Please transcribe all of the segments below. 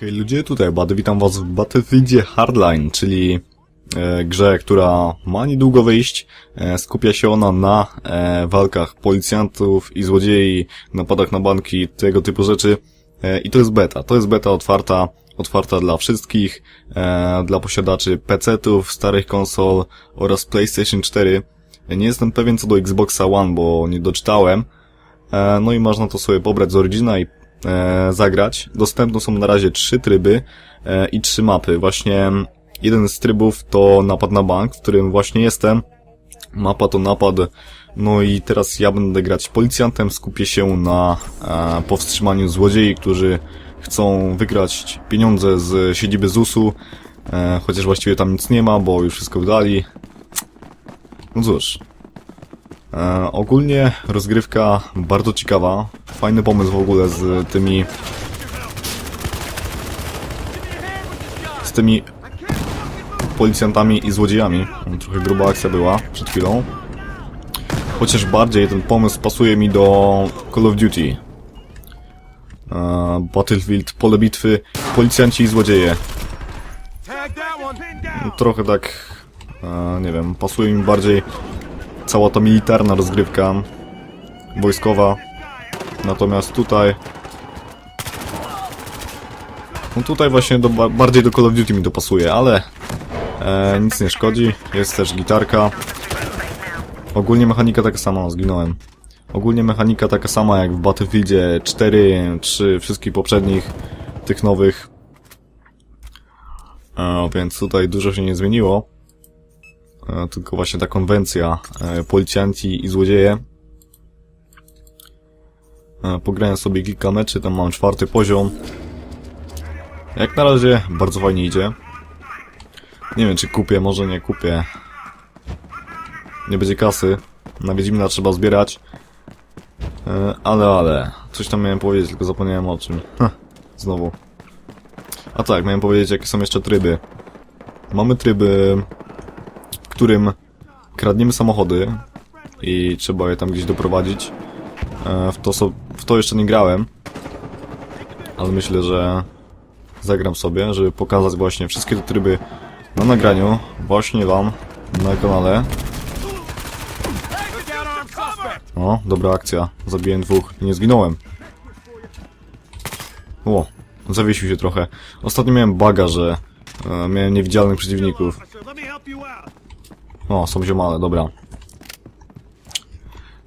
Hej ludzie, tutaj Bady, witam was w Battlefieldzie Hardline, czyli e, grze, która ma niedługo wyjść. E, skupia się ona na e, walkach policjantów i złodziei, napadach na banki, tego typu rzeczy. E, I to jest beta. To jest beta otwarta, otwarta dla wszystkich, e, dla posiadaczy PC-ów, starych konsol oraz PlayStation 4. Nie jestem pewien co do Xboxa One, bo nie doczytałem. E, No i można to sobie pobrać z Origina i e, zagrać. Dostępne są na razie trzy tryby e, i trzy mapy. Właśnie jeden z trybów to napad na bank, w którym właśnie jestem. Mapa to napad. No i teraz ja będę grać policjantem. Skupię się na e, powstrzymaniu złodziei, którzy chcą wygrać pieniądze z siedziby ZUS-u. E, chociaż właściwie tam nic nie ma, bo już wszystko wydali. No cóż, E, ogólnie rozgrywka bardzo ciekawa. Fajny pomysł w ogóle z tymi... Z tymi policjantami i złodziejami. Trochę gruba akcja była przed chwilą. Chociaż bardziej ten pomysł pasuje mi do Call of Duty. E, Battlefield, pole bitwy, policjanci i złodzieje. Trochę tak, e, nie wiem, pasuje mi bardziej cała ta militarna rozgrywka wojskowa. Natomiast tutaj no tutaj właśnie do, ba- bardziej do Call of Duty mi to pasuje, ale e, nic nie szkodzi. Jest też gitarka. Ogólnie mechanika taka sama, no, zginąłem. Ogólnie mechanika taka sama jak w Battlefieldzie 4 czy wszystkich poprzednich, tych nowych. E, więc tutaj dużo się nie zmieniło. E, tylko właśnie ta konwencja, e, policjanci i złodzieje. E, Pograłem sobie kilka meczy, tam mam czwarty poziom. Jak na razie bardzo fajnie idzie. Nie wiem czy kupię, może nie kupię. Nie będzie kasy. Na Wiedźmina trzeba zbierać. Ale, ale. Coś tam miałem powiedzieć, tylko zapomniałem o czym. Ha, znowu. A tak, miałem powiedzieć jakie są jeszcze tryby. Mamy tryby którym kradniemy samochody i trzeba je tam gdzieś doprowadzić. E, W to, so, w to jeszcze nie grałem, ale myślę, że zagram sobie, żeby pokazać właśnie wszystkie te tryby na nagraniu, właśnie wam na kanale. O, dobra akcja. Zabiłem dwóch i nie zginąłem. O, zawiesił się trochę. Ostatnio miałem baga, że e, miałem niewidzialnych przeciwników. O, są ziomale, dobra.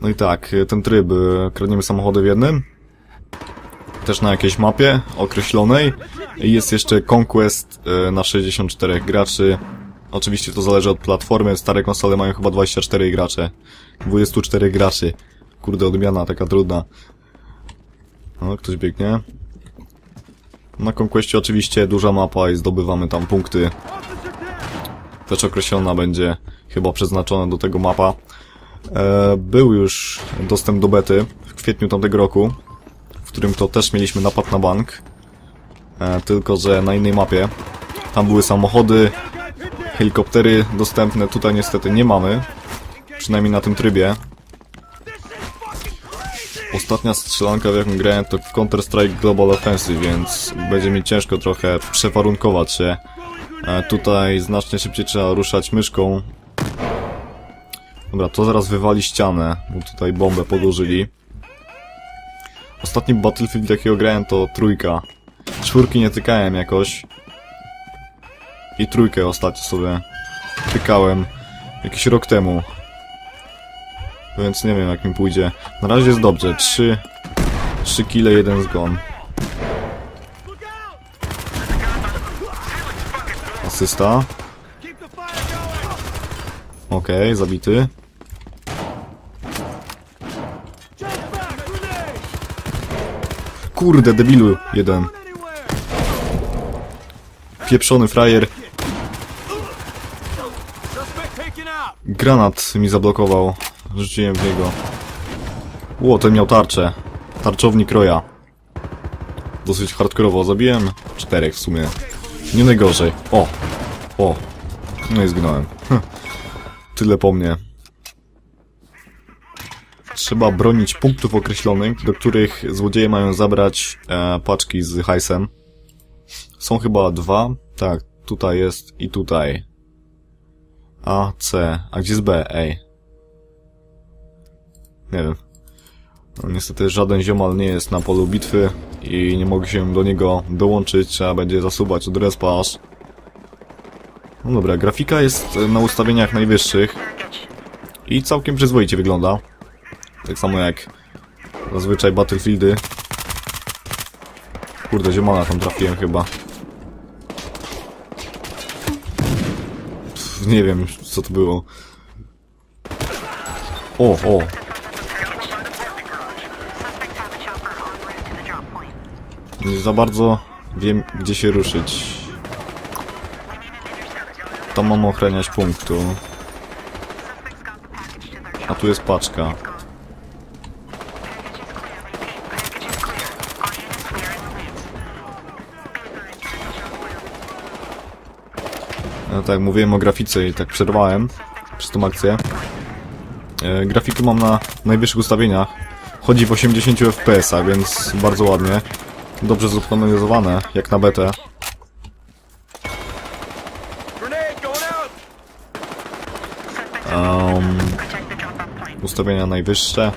No i tak, ten tryb, y, kradniemy samochody w jednym. Też na jakiejś mapie określonej. I jest jeszcze Conquest y, na 64 graczy. Oczywiście to zależy od platformy, stare konsole mają chyba 24 gracze. 24 graczy. Kurde, odmiana taka trudna. O, ktoś biegnie. Na Conquestie oczywiście duża mapa i zdobywamy tam punkty też określona będzie chyba przeznaczona do tego mapa. E, był już dostęp do bety w kwietniu tamtego roku, w którym to też mieliśmy napad na bank. E, tylko, że na innej mapie. Tam były samochody, helikoptery dostępne, tutaj niestety nie mamy. Przynajmniej na tym trybie. Ostatnia strzelanka w jaką grałem to Counter-Strike Global Offensive, więc będzie mi ciężko trochę przewarunkować się tutaj znacznie szybciej trzeba ruszać myszką. Dobra, to zaraz wywali ścianę, bo tutaj bombę podłożyli. Ostatni Battlefield jakiego grałem to trójka. Czwórki nie tykałem jakoś. I trójkę ostatnio sobie tykałem jakiś rok temu. Więc nie wiem jak mi pójdzie. Na razie jest dobrze. 3 3 kile, 1 zgon. Asysta. Okej, zabity. Back. Grenade. Kurde, debilu jeden. Pieprzony frajer. Granat mi zablokował. Rzuciłem w niego. Ło, ten miał tarczę. Tarczownik Roja. Dosyć hardkorowo zabiłem. Czterech w sumie. Nie najgorzej. O! O! No i zginąłem. Hm. Tyle po mnie. Trzeba bronić punktów określonych, do których złodzieje mają zabrać e, paczki z hajsem. Są chyba dwa. Tak, tutaj jest i tutaj. A, C. A gdzie jest B? Ej. Nie wiem. No, niestety żaden ziomal nie jest na polu bitwy i nie mogę się do niego dołączyć. Trzeba będzie zasubać od respa aż. No dobra, grafika jest na ustawieniach najwyższych i całkiem przyzwoicie wygląda. Tak samo jak zazwyczaj Battlefieldy. Kurde, ziomala tam trafiłem chyba. Pff, nie wiem, co to było. O, o, nie za bardzo wiem, gdzie się ruszyć. Tam mam ochraniać punktu. A tu jest paczka. No tak, mówiłem o grafice i tak przerwałem przez tą akcję. E, grafiki mam na najwyższych ustawieniach. Chodzi w 80 fps, a więc bardzo ładnie. Dobrze zoptymalizowane, jak na betę. Um, ustawienia najwyższe.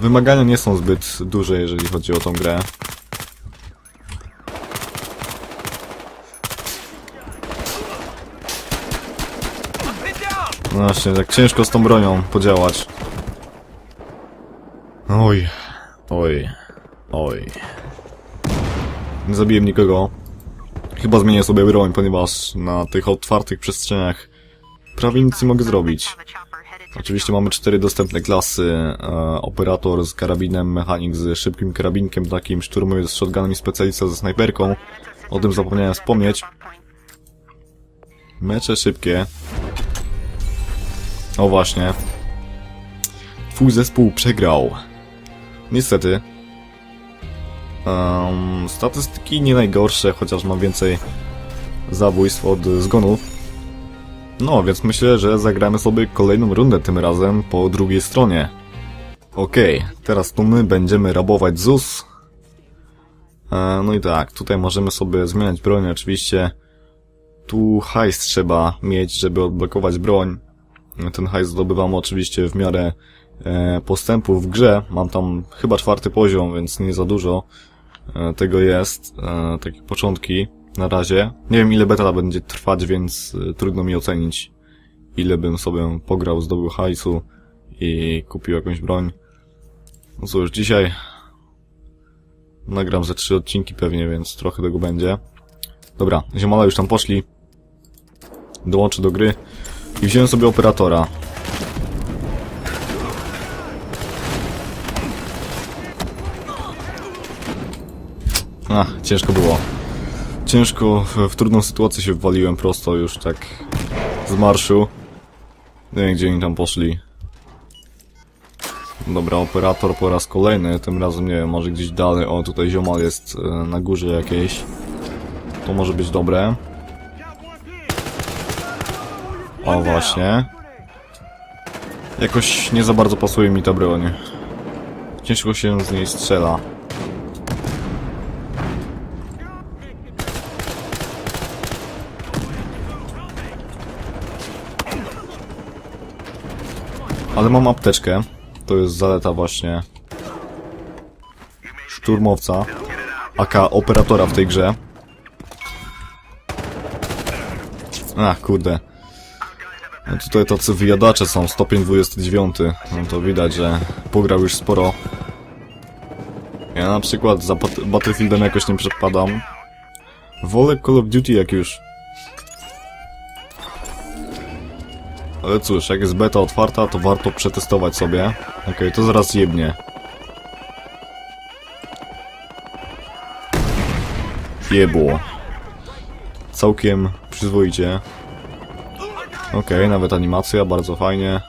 Wymagania nie są zbyt duże, jeżeli chodzi o tą grę. No właśnie, tak ciężko z tą bronią podziałać. Oj, oj, oj. Nie zabiłem nikogo. Chyba zmienię sobie broń, ponieważ na tych otwartych przestrzeniach prawie nic nie mogę zrobić. Oczywiście mamy cztery dostępne klasy. E, operator z karabinem, mechanik z szybkim karabinkiem takim, szturmowy z shotgunem i specjalista ze snajperką. O tym zapomniałem wspomnieć. Mecze szybkie. O właśnie. Twój zespół przegrał. Niestety. Um, statystyki nie najgorsze, chociaż mam więcej zabójstw od zgonów. No, więc myślę, że zagramy sobie kolejną rundę tym razem po drugiej stronie. Okej, teraz tu my będziemy rabować ZUS. E, no i tak, tutaj możemy sobie zmieniać broń, oczywiście. Tu hajs trzeba mieć, żeby odblokować broń. Ten hajs zdobywam oczywiście w miarę e, postępu w grze. Mam tam chyba czwarty poziom, więc nie za dużo tego jest. E, takie początki na razie. Nie wiem ile beta będzie trwać, więc e, trudno mi ocenić ile bym sobie pograł, zdobył hajsu i kupił jakąś broń. No cóż, dzisiaj nagram ze trzy odcinki pewnie, więc trochę tego będzie. Dobra, ziomala już tam poszli. Dołączę do gry. I wziąłem sobie operatora. Ach, ciężko było. Ciężko, w, trudną sytuację się wwaliłem prosto już tak z marszu. Nie wiem, gdzie oni tam poszli. Dobra, operator po raz kolejny, tym razem nie wiem, może gdzieś dalej. O, tutaj ziomal jest e, na górze jakiejś. To może być dobre. O, właśnie. Jakoś nie za bardzo pasuje mi ta broń. Ciężko się z niej strzela. Ale mam apteczkę. To jest zaleta właśnie szturmowca, aka operatora w tej grze. Ach, kurde. No tutaj tacy wyjadacze są, stopień 29. No to widać, że pograł już sporo. Ja na przykład za Bat- Battlefieldem jakoś nie przepadam. Wolę Call of Duty jak już. Ale cóż, jak jest beta otwarta, to warto przetestować sobie. Okej, to zaraz jebnie. Jebło. Całkiem przyzwoicie. Okej, nawet animacja, bardzo fajnie.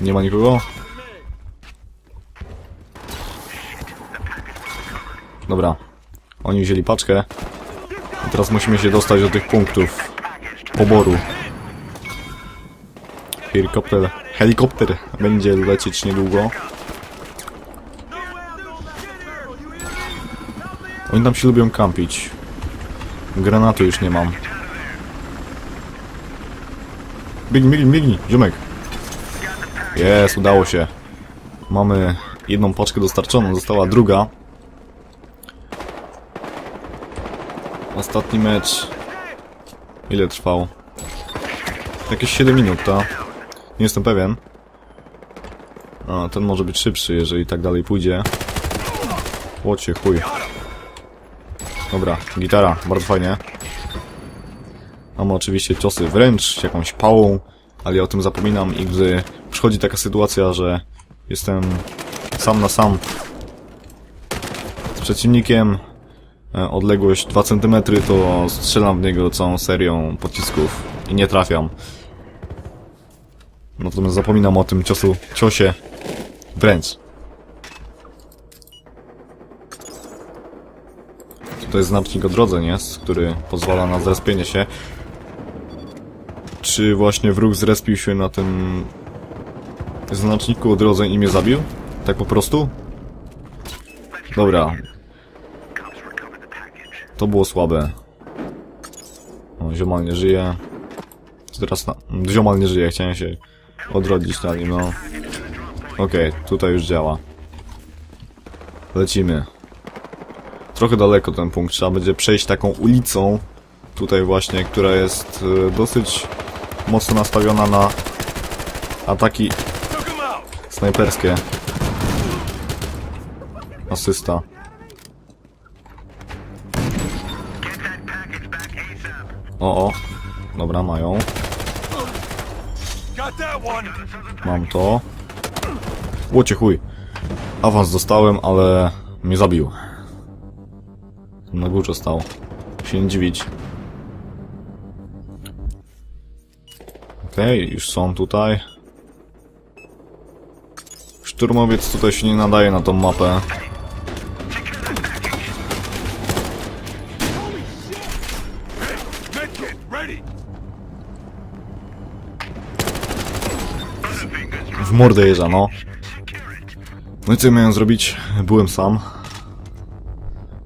Nie ma nikogo? Dobra. Oni wzięli paczkę. I teraz musimy się dostać do tych punktów poboru. Helikopter, helikopter będzie lecieć niedługo. Oni tam się lubią kampić. Granatu już nie mam. Biegnij, biegnij, biegnij, ziomek. Jest, udało się. Mamy jedną paczkę dostarczoną, została druga. Ostatni mecz. Ile trwał? Jakieś 7 minut, to. Nie jestem pewien. A, ten może być szybszy, jeżeli tak dalej pójdzie. Łocie, chuj. Dobra, gitara, bardzo fajnie. Mamy oczywiście ciosy wręcz, jakąś pałą, ale ja o tym zapominam i gdy przychodzi taka sytuacja, że jestem sam na sam z przeciwnikiem, odległość 2 cm, to strzelam w niego całą serią pocisków i nie trafiam. Natomiast zapominam o tym ciosu, ciosie wręcz. Tutaj jest znacznik odrodzeń jest, który pozwala na zrespienie się. Czy właśnie wróg zrespił się na tym znaczniku odrodzeń i mnie zabił? Tak po prostu? Dobra. To było słabe. O, ziomal nie żyje. Teraz na... Ziomal nie żyje, chciałem się odrodzić na nim, no. Okej, tutaj już działa. Lecimy. Trochę daleko ten punkt, trzeba będzie przejść taką ulicą. Tutaj właśnie, która jest e, dosyć mocno nastawiona na ataki snajperskie. Asysta. O, o. Dobra, mają. Mam to. Łocie chuj. Awans dostałem, ale mnie zabił. Na górze stał. Się nie dziwić. Okej, już są tutaj. Szturmowiec tutaj się nie nadaje na tą mapę. Mordę jeża, no. No i co miałem zrobić? Byłem sam.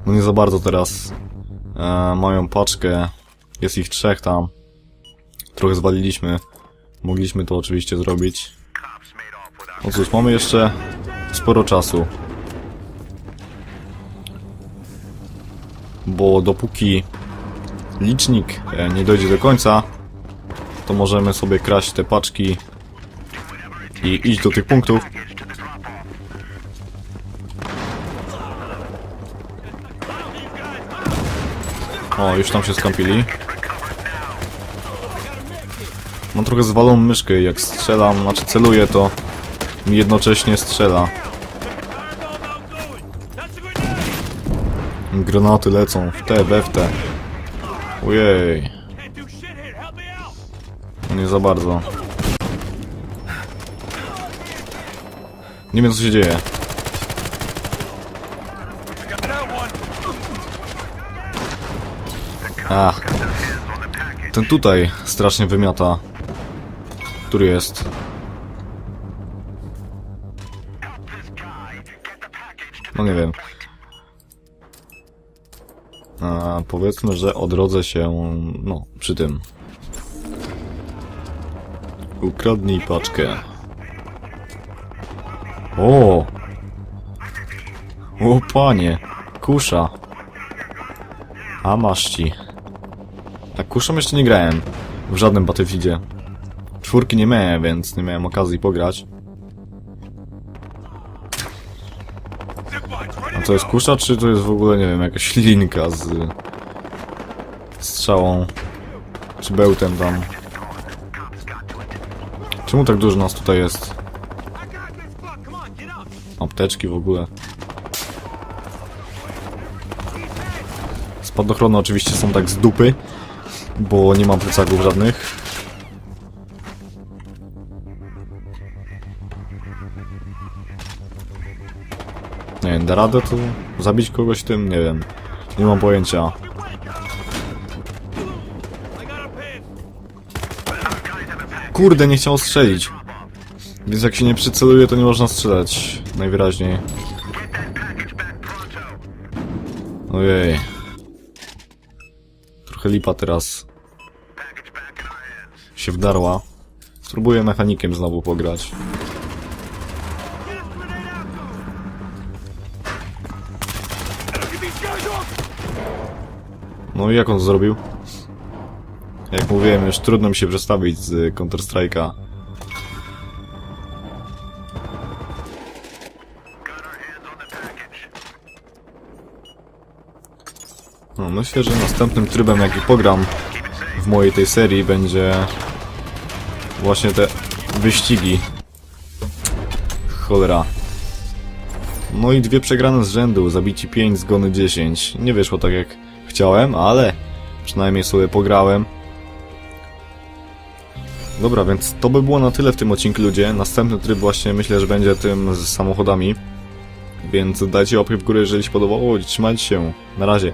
No nie za bardzo teraz. E, mają paczkę. Jest ich trzech tam. Trochę zwaliliśmy. Mogliśmy to oczywiście zrobić. No cóż, mamy jeszcze sporo czasu. Bo dopóki licznik e, nie dojdzie do końca, to możemy sobie kraść te paczki i iść do tych punktów. O, już tam się skampili. Mam trochę zwaloną myszkę jak strzelam, znaczy celuję, to mi jednocześnie strzela. Granaty lecą w te, we w te. Ojej, nie za bardzo. Nie wiem co się dzieje. Ach. Ten tutaj strasznie wymiata. Który jest? No nie wiem. A, powiedzmy, że odrodzę się, no, przy tym. Ukradnij paczkę. O! O panie! Kusza! A masz ci. Tak, kuszą jeszcze nie grałem. W żadnym Battlefieldzie. Czwórki nie miałem, więc nie miałem okazji pograć. A to jest kusza, czy to jest w ogóle, nie wiem, jakaś linka z strzałą, czy bełtem tam. Czemu tak dużo nas tutaj jest? Apteczki w ogóle. Spadochrony oczywiście są tak z dupy, bo nie mam plecaków żadnych. Nie wiem, da radę tu zabić kogoś tym? Nie wiem. Nie mam pojęcia. Kurde, nie chciało strzelić. Więc jak się nie przyceluje, to nie można strzelać. Najwyraźniej. Ojej. Trochę lipa teraz. Się wdarła. Spróbuję mechanikiem znowu pograć. No i jak on to zrobił? Jak mówiłem, już trudno mi się przestawić z Counter-Strike'a. Myślę, że następnym trybem, jaki pogram w mojej tej serii, będzie właśnie te wyścigi. Cholera. No i dwie przegrane z rzędu, zabici 5, zgony 10. Nie wyszło tak jak chciałem, ale przynajmniej sobie pograłem. Dobra, więc to by było na tyle w tym odcinku ludzie. Następny tryb właśnie myślę, że będzie tym z samochodami. Więc dajcie łapkę w górę, jeżeli się podobało trzymajcie się. Na razie.